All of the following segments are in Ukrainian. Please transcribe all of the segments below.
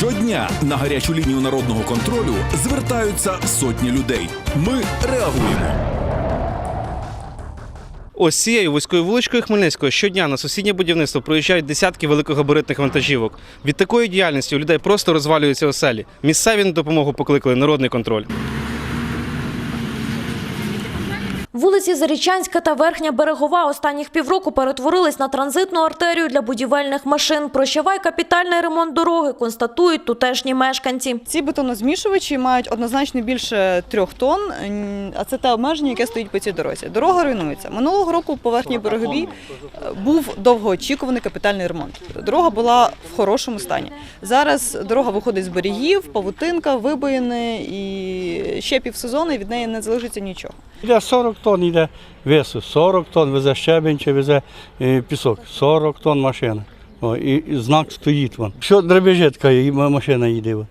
Щодня на гарячу лінію народного контролю звертаються сотні людей. Ми реагуємо. Ось цією вузькою вуличкою Хмельницького щодня на сусіднє будівництво проїжджають десятки великогабаритних вантажівок. Від такої діяльності у людей просто розвалюються оселі. Місцеві на допомогу покликали народний контроль. Вулиці Зарічанська та Верхня Берегова останніх півроку перетворились на транзитну артерію для будівельних машин. Прощавай капітальний ремонт дороги, констатують тутешні мешканці. Ці бетонозмішувачі мають однозначно більше трьох тонн, а це те обмеження, яке стоїть по цій дорозі. Дорога руйнується. Минулого року по верхній береговій е, був довгоочікуваний капітальний ремонт. Дорога була в хорошому стані. Зараз дорога виходить з берегів, павутинка, вибоїни і ще півсезону і від неї не залишиться нічого. Йде 40 тонн йде весу, 40 тонн везе щебень чи везе е, пісок, 40 тонн машина. О, і, і знак стоїть вон. Що дребежить, каже, і м- машина їде. вон.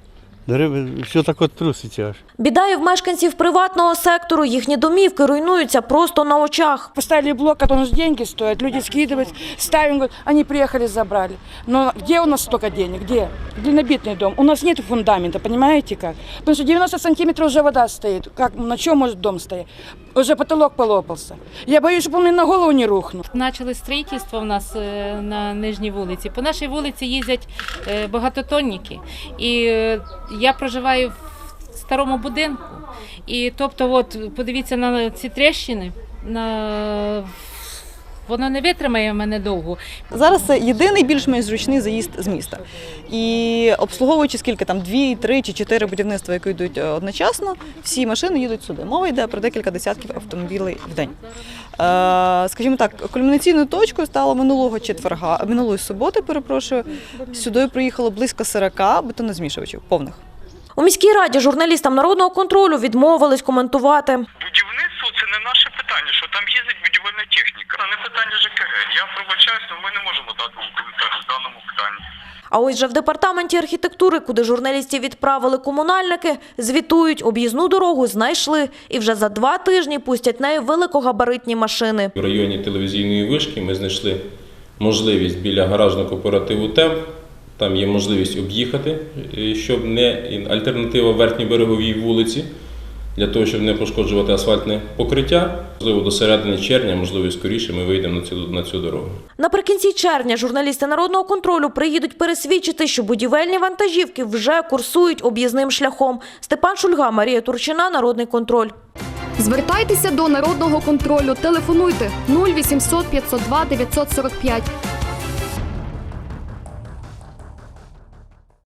Дребе- Все так от труситься аж. Біда і в мешканців приватного сектору. Їхні домівки руйнуються просто на очах. Поставили блок, который у нас деньги стоит, люди скидывают, ставим, говорят, они приехали, забрали. Но где у нас столько денег? Где? Длиннобитный дом. У нас нет фундамента, понимаете как? Потому что 90 сантиметров уже вода стоит. Как, на чем может дом стоять? Уже потолок полопался. Я боюсь, щоб вони на голову не рухнув. Почали строїтельство в нас е, на нижній вулиці. По нашій вулиці їздять е, багатотонники. І е, я проживаю в старому будинку. І тобто, от подивіться на ці тріщини. На... Воно не витримає мене довго. Зараз це єдиний більш-менш зручний заїзд з міста. І обслуговуючи скільки там дві, три чи чотири будівництва, які йдуть е, одночасно, всі машини їдуть сюди. Мова йде про декілька десятків автомобілів в день. Е, скажімо так, кульмінаційною точкою стало минулого четверга, минулої суботи, перепрошую. Сюди приїхало близько 40 бетонозмішувачів повних. У міській раді журналістам народного контролю відмовились коментувати. Будівництво це не наше питання, що там їздить будівельна техніка. Це не питання ЖКГ. Я пробачаюсь, але ми не можемо дати вам коментар в даному питанні. А ось же в департаменті архітектури, куди журналістів відправили комунальники, звітують, об'їзну дорогу знайшли і вже за два тижні пустять нею великогабаритні машини. В районі телевізійної вишки ми знайшли можливість біля гаражного кооперативу ТЕМ. Там є можливість об'їхати, е, щоб не альтернатива верхній береговій вулиці, для того, щоб не пошкоджувати асфальтне покриття. Можливо, до середини червня, можливо, і скоріше ми вийдемо на цю, на цю дорогу. Наприкінці червня журналісти народного контролю приїдуть пересвідчити, що будівельні вантажівки вже курсують об'їзним шляхом. Степан Шульга, Марія Турчина, Народний контроль. Звертайтеся до народного контролю. Телефонуйте 0800 502 945